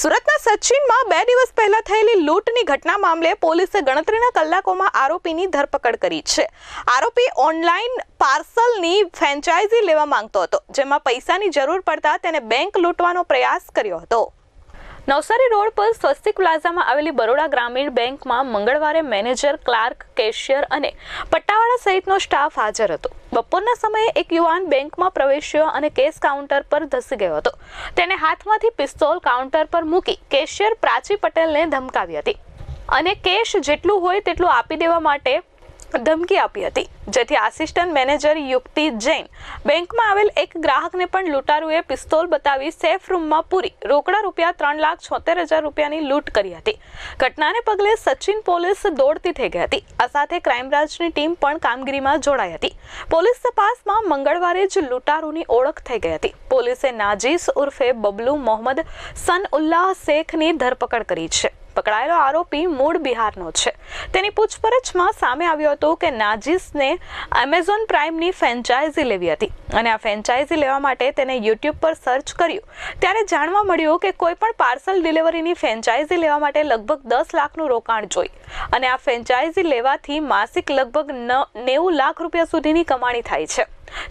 સુરતના સચિનમાં બે દિવસ પહેલા થયેલી લૂંટની ઘટના મામલે પોલીસે ગણતરીના કલાકોમાં આરોપીની ધરપકડ કરી છે. આરોપી ઓનલાઈન પાર્સલની ફ્રેન્ચાઇઝી લેવા માંગતો હતો, જેમાં પૈસાની જરૂર પડતા તેને બેંક લૂંટવાનો પ્રયાસ કર્યો હતો. નવસારી રોડ પર સ્વસ્તિક પ્લાઝામાં આવેલી બરોડા ગ્રામીણ બેંકમાં મંગળવારે મેનેજર, ક્લાર્ક, કેશિયર અને પટ્ટાવાળા સહિતનો સ્ટાફ હાજર હતો. બપોરના સમયે એક યુવાન બેંકમાં પ્રવેશ્યો અને કેશ કાઉન્ટર પર ધસી ગયો હતો. તેને હાથમાંથી પિસ્તોલ કાઉન્ટર પર મૂકી કેશિયર પ્રાચી પટેલને ધમકાવી હતી. અને કેશ જેટલું હોય તેટલું આપી દેવા માટે ધમકી આપી હતી. જેથી આસિસ્ટન્ટ મેનેજર યુક્તિ જૈન બેંકમાં આવેલ એક ગ્રાહકને પણ લૂંટારુએ પિસ્તોલ બતાવી સેફ રૂમમાં પૂરી. રોકડા રૂપિયા ત્રણ લાખ છોતેર હજાર રૂપિયાની લૂંટ કરી હતી. ઘટનાને પગલે સચિન પોલીસ દોડતી થઈ ગઈ હતી. આ સાથે ક્રાઇમ બ્રાન્ચની ટીમ પણ કામગીરીમાં જોડાઈ હતી. પોલીસ તપાસમાં મંગળવારે જ લૂંટારુની ઓળખ થઈ ગઈ હતી. પોલીસે નાજીસ ઉર્ફે બબલુ મોહમ્મદ સન ઉલ્લાહ શેખની ધરપકડ કરી છે. પકડાયેલો આરોપી મૂળ બિહારનો છે. તેની પૂછપરછમાં સામે આવ્યું હતું કે નાજીસને એમેઝોન પ્રાઇમની ફ્રેન્ચાઇઝી લેવી હતી અને આ ફ્રેન્ચાઇઝી લેવા માટે તેને યુટ્યુબ પર સર્ચ કર્યું. ત્યારે જાણવા મળ્યું કે કોઈ પણ પાર્સલ ડિલિવરીની ફ્રેન્ચાઇઝી લેવા માટે લગભગ દસ લાખનું રોકાણ જોઈ અને આ ફ્રેન્ચાઇઝી લેવાથી માસિક લગભગ નેવું લાખ રૂપિયા સુધીની કમાણી થાય છે.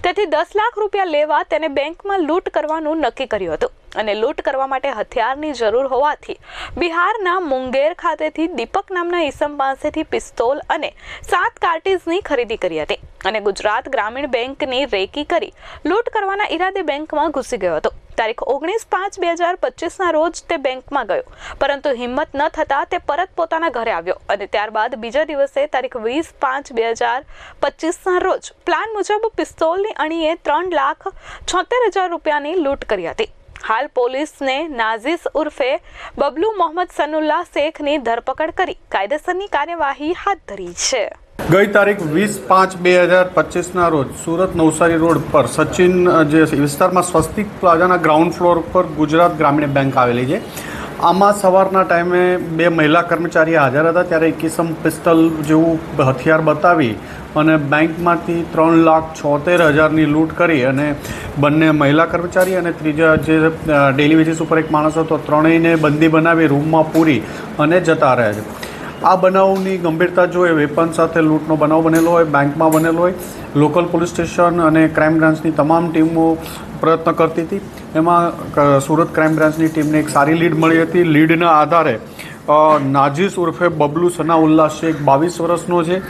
તેથી દસ લાખ રૂપિયા લેવા તેને બેંકમાં લૂંટ કરવાનું નક્કી કર્યું હતું. અને લૂંટ કરવા માટે હથિયારની જરૂર હોવાથી બિહારના મુંગેર ખાતેથી દીપક નામના ઈસમ પાસેથી પિસ્તોલ અને સાત કાર્ટીઝની ખરીદી કરી હતી. અને ગુજરાત ગ્રામીણ બેંકની રેકી કરી લૂંટ કરવાના ઈરાદે બેંકમાં ઘૂસી ગયો હતો. તારીખ ઓગણીસ પાંચ બે હજાર પચીસના રોજ તે બેંકમાં ગયો. પરંતુ હિંમત ન થતાં તે પરત પોતાના ઘરે આવ્યો અને ત્યારબાદ બીજા દિવસે તારીખ વીસ પાંચ બે હજાર પચીસના રોજ પ્લાન મુજબ પિસ્તોલની અણીએ ત્રણ લાખ છોતેર હજાર રૂપિયાની લૂંટ કરી હતી. હાલ પોલીસને નાઝીસ ઉર્ફે બબલુ મોહમ્મદ સનુલ્લા શેખની ધરપકડ કરી કાયદેસરની કાર્યવાહી હાથ ધરી છે. ગઈ તારીખ વીસ પાંચ બે હજાર પચીસના રોજ સુરત નવસારી રોડ પર સચિન જે વિસ્તારમાં સ્વસ્તિક પ્લાઝાના ગ્રાઉન્ડ ફ્લોર પર ગુજરાત ગ્રામીણ બેંક આવેલી છે. આમાં સવારના ટાઈમે બે મહિલા કર્મચારી હાજર હતા, ત્યારે એક કિસમ પિસ્તલ જેવું હથિયાર બતાવી અને બેંકમાંથી ત્રણ લાખ છોતેર હજારની લૂંટ કરી અને બંને મહિલા કર્મચારી અને ત્રીજા જે ડેલી વેજીસ ઉપર એક માણસ હતો, ત્રણેયને બંદી બનાવી રૂમમાં પૂરી અને જતા રહ્યા છે. આ બનાવની ગંભીરતા જોઈએ વેપન સાથે લૂંટનો બનાવ બનેલો હોય, બેંકમાં બનેલો હોય, લોકલ પોલીસ સ્ટેશન અને ક્રાઇમ બ્રાન્ચની તમામ ટીમો પ્રયત્ન કરતી હતી. એમાં સુરત ક્રાઇમ બ્રાન્ચની ટીમને એક સારી લીડ મળી હતી. લીડના આધારે નાજીસ ઉર્ફે બબલુ સનાઉલ્લા શેખ બાવીસ વર્ષનો છે,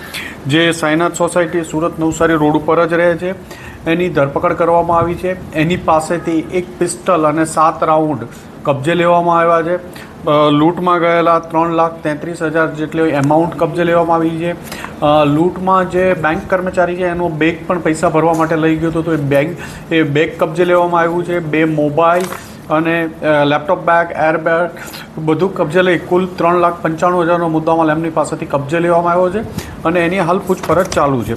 જે સાયનાથ સોસાયટી સુરત નવસારી રોડ ઉપર જ રહે છે. એની ધરપકડ કરવામાં આવી છે. એની પાસેથી એક પિસ્ટલ અને સાત રાઉન્ડ કબજે લેવામાં આવ્યા છે. લૂંટમાં ગયેલા ત્રણ લાખ તેત્રીસ હજાર જેટલી એમાઉન્ટ કબજે લેવામાં આવી છે. લૂંટમાં જે બેંક કર્મચારી છે, એનો બેગ પણ પૈસા ભરવા માટે લઈ ગયો હતો. તો એ બેંક એ બેગ કબજે લેવામાં આવ્યું છે. બે મોબાઈલ અને લેપટોપ બેગ એર બેગ બધું કબજે લઈ કુલ ત્રણ લાખ પંચાણું હજારનો મુદ્દામાલ એમની પાસેથી કબજે લેવામાં આવ્યો છે અને એની હાલ પૂછપરછ ચાલુ છે.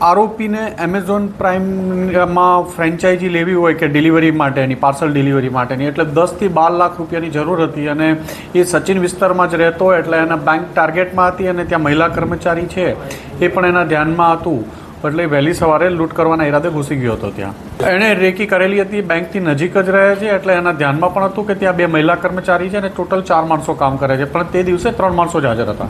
આરોપીને એમેઝોન પ્રાઇમમાં ફ્રેન્ચાઇઝી લેવી હોય કે ડિલિવરી માટેની પાર્સલ ડિલિવરી માટેની, એટલે દસથી બાર લાખ રૂપિયાની જરૂર હતી અને એ સચિન વિસ્તારમાં જ રહેતો એટલે એના બેંક ટાર્ગેટમાં હતી અને ત્યાં મહિલા કર્મચારી છે એ પણ એના ધ્યાનમાં હતું. એટલે વહેલી સવારે લૂંટ કરવાના ઈરાદે ઘૂસી ગયો હતો ત્યાં. એણે રેકી કરેલી હતી બેંકથી નજીક જ રહે છે એટલે એના ધ્યાનમાં પણ હતું કે ત્યાં બે મહિલા કર્મચારી છે અને ટોટલ ચાર માણસો કામ કરે છે પણ તે દિવસે ત્રણ માણસો જ હાજર હતા.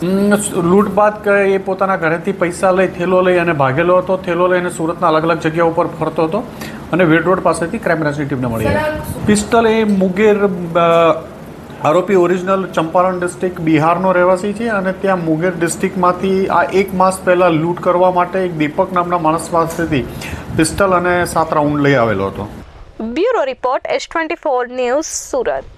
લૂંટ બાદ એ પોતાના ઘરેથી પૈસા લઈ થેલો લઈ અને ભાગેલો હતો થેલો લઈને સુરતના અલગ અલગ જગ્યા ઉપર ફરતો હતો અને વેડ રોડ પાસેથી ક્રાઇમ બ્રાન્ચની ટીમને મળી હતી પિસ્તલ એ મુગેર આરોપી ઓરિજિનલ ચંપારણ ડિસ્ટ્રિક્ટ બિહારનો રહેવાસી છે અને ત્યાં મુંગેર ડિસ્ટ્રિક્ટમાંથી આ એક માસ પહેલાં લૂંટ કરવા માટે એક દીપક નામના માણસ પાસેથી પિસ્તલ અને સાત રાઉન્ડ લઈ આવેલો હતો. Bureau report S twenty four news Surat.